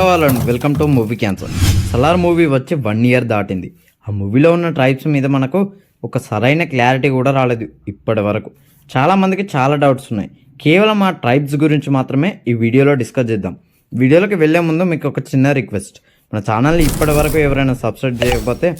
Hello and welcome to movie cancer Salaar movie వచ్చి one year దాటింది. ఆ మూవీలో ఉన్న ట్రైబ్స్ మీద మనకు ఒక సరైన క్లారిటీ కూడా రాలేదు ఇప్పటి వరకు. చాలామందికి చాలా డౌట్స్ ఉన్నాయి. కేవలం ఆ ట్రైబ్స్ గురించి మాత్రమే ఈ వీడియోలో డిస్కస్ చేద్దాం. వీడియోలోకి వెళ్ళే ముందు మీకు ఒక చిన్న రిక్వెస్ట్ మన ఛానల్ని ఇప్పటి వరకు ఎవరైనా సబ్స్క్రైబ్ చేయకపోతే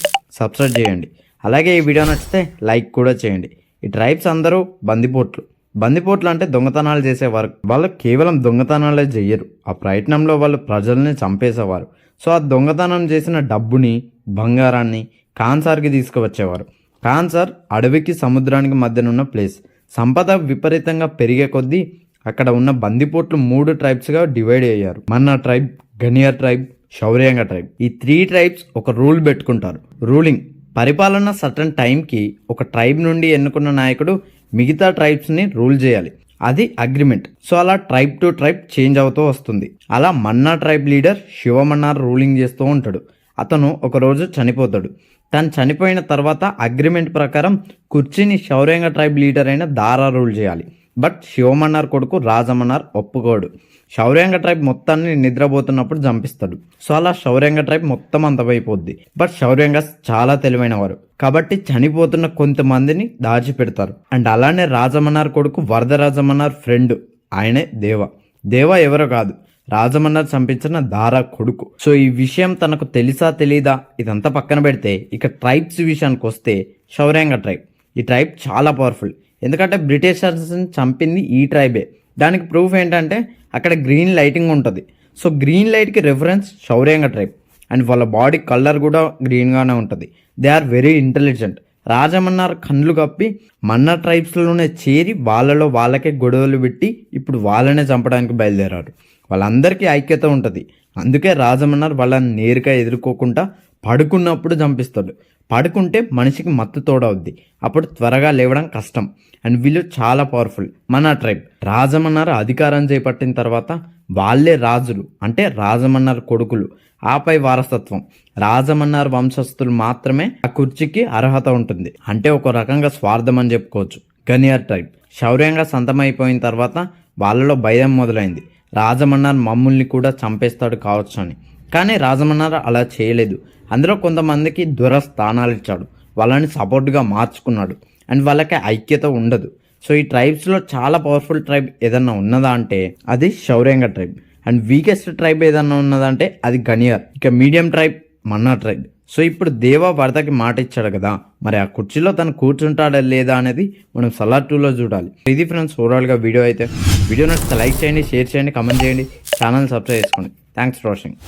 సబ్స్క్రైబ్ చేయండి. అలాగే ఈ వీడియో నచ్చితే లైక్ కూడా చేయండి. ఈ ట్రైబ్స్ అందరూ బందిపోట్లు. బందిపోట్లు అంటే దొంగతనాలు చేసేవారు. వాళ్ళు కేవలం దొంగతనాలే చెయ్యరు. ఆ ప్రయత్నంలో వాళ్ళు ప్రజల్ని చంపేసేవారు. సో ఆ దొంగతనం చేసిన డబ్బుని బంగారాన్ని కాన్సార్కి తీసుకువచ్చేవారు. కాన్సార్ అడవికి సముద్రానికి మధ్యనున్న ప్లేస్. సంపద విపరీతంగా పెరిగే కొద్దీ అక్కడ ఉన్న బందిపోట్లు మూడు ట్రైబ్స్గా డివైడ్ అయ్యారు. Manna tribe Ghaniyar tribe Shouryanga tribe. ఈ త్రీ ట్రైబ్స్ ఒక రూల్ పెట్టుకుంటారు. రూలింగ్. పరిపాలన సటన్ టైంకి ఒక ట్రైబ్ నుండి ఎన్నుకున్న నాయకుడు మిగతా ట్రైబ్స్ని రూల్ చేయాలి. అది అగ్రిమెంట్ సో అలా ట్రైబ్ టు ట్రైబ్ చేంజ్ అవుతూ వస్తుంది. అలా Manna tribe leader Shivamannar ruling చేస్తూ ఉంటాడు. అతను ఒకరోజు చనిపోతాడు. తను చనిపోయిన తర్వాత అగ్రిమెంట్ ప్రకారం కుర్చీని శౌర్యంగ ట్రైబ్ లీడర్ అయిన దారా రూల్ చేయాలి. బట్ శివమన్నార్ కొడుకు రాజమన్నార్ ఒప్పుకోడు. శౌర్యంగ ట్రైబ్ మొత్తాన్ని నిద్రపోతున్నప్పుడు చంపిస్తాడు. సో అలా శౌర్యంగ ట్రైబ్ మొత్తం అంతమైపోద్ది. బట్ శౌర్యంగ చాలా తెలివైన వారు కాబట్టి చనిపోతున్న కొంతమందిని దాచిపెడతారు. అండ్ అలానే రాజమన్నార్ కొడుకు వరదరాజమన్నార్ ఫ్రెండ్ ఆయనే దేవ. దేవ ఎవరో కాదు రాజమన్నార్ చంపించిన దారా కొడుకు. సో ఈ విషయం తనకు తెలుసా తెలీదా? ఇదంతా పక్కన పెడితే ఇక ట్రైబ్స్ విషయానికి వస్తే శౌర్యంగ ట్రైబ్. ఈ ట్రైబ్ చాలా పవర్ఫుల్. ఎందుకంటే బ్రిటిషర్స్ని చంపింది ఈ ట్రైబే. దానికి ప్రూఫ్ ఏంటంటే అక్కడ గ్రీన్ లైటింగ్ ఉంటుంది. సో గ్రీన్ లైట్కి రెఫరెన్స్ శౌర్యంగ ట్రైబ్. అండ్ వాళ్ళ బాడీ కలర్ కూడా గ్రీన్గానే ఉంటుంది. They are very intelligent. Rajamannar కండ్లు కప్పి మన్న ట్రైబ్స్లోనే చేరి వాళ్ళలో వాళ్ళకే గొడవలు పెట్టి ఇప్పుడు వాళ్ళనే చంపడానికి బయలుదేరారు. వాళ్ళందరికీ ఐక్యత ఉంటుంది. అందుకే రాజమన్నారు వాళ్ళని నేరుగా ఎదుర్కోకుండా పడుకున్నప్పుడు చంపిస్తాడు. పడుకుంటే మనిషికి మత్తు తోడవుద్ది. అప్పుడు త్వరగా లేవడం కష్టం. అండ్ వీళ్ళు చాలా పవర్ఫుల్ మన ట్రైబ్ రాజమన్నార్ అధికారం చేపట్టిన తర్వాత వాళ్ళే రాజులు. అంటే రాజమన్నారు కొడుకులు. ఆపై వారసత్వం. రాజమన్నార్ వంశస్థులు మాత్రమే ఆ కుర్చీకి అర్హత ఉంటుంది. అంటే ఒక రకంగా స్వార్థం అని చెప్పుకోవచ్చు. గనియర్ ట్రైబ్ శౌర్యంగా సంతమైపోయిన తర్వాత వాళ్ళలో భయం మొదలైంది. రాజమన్నార్ మమ్ముల్ని కూడా చంపేస్తాడు కావచ్చు అని. కానీ రాజమన్నార అలా చేయలేదు. అందులో కొంతమందికి దూర స్థానాలు ఇచ్చాడు. వాళ్ళని సపోర్ట్గా మార్చుకున్నాడు. అండ్ వాళ్ళకి ఐక్యత ఉండదు. సో ఈ ట్రైబ్స్లో చాలా పవర్ఫుల్ ట్రైబ్ ఏదన్నా ఉన్నదా అంటే అది Shouryanga tribe and weakest tribe ఏదన్నా ఉన్నదంటే అది గనియర్ ఇక medium tribe Manna tribe so ఇప్పుడు దేవ భర్తకి మాట ఇచ్చాడు కదా మరి ఆ కుర్చీలో తను కూర్చుంటాడా లేదా అనేది మనం సలార్ టూలో చూడాలి. ఇది ఫ్రెండ్స్ ఓవరాల్గా వీడియో అయితే. వీడియో నచ్చితే లైక్ చేయండి షేర్ చేయండి కమెంట్ చేయండి. ఛానల్ సబ్స్క్రైబ్ చేసుకోండి. Thanks for watching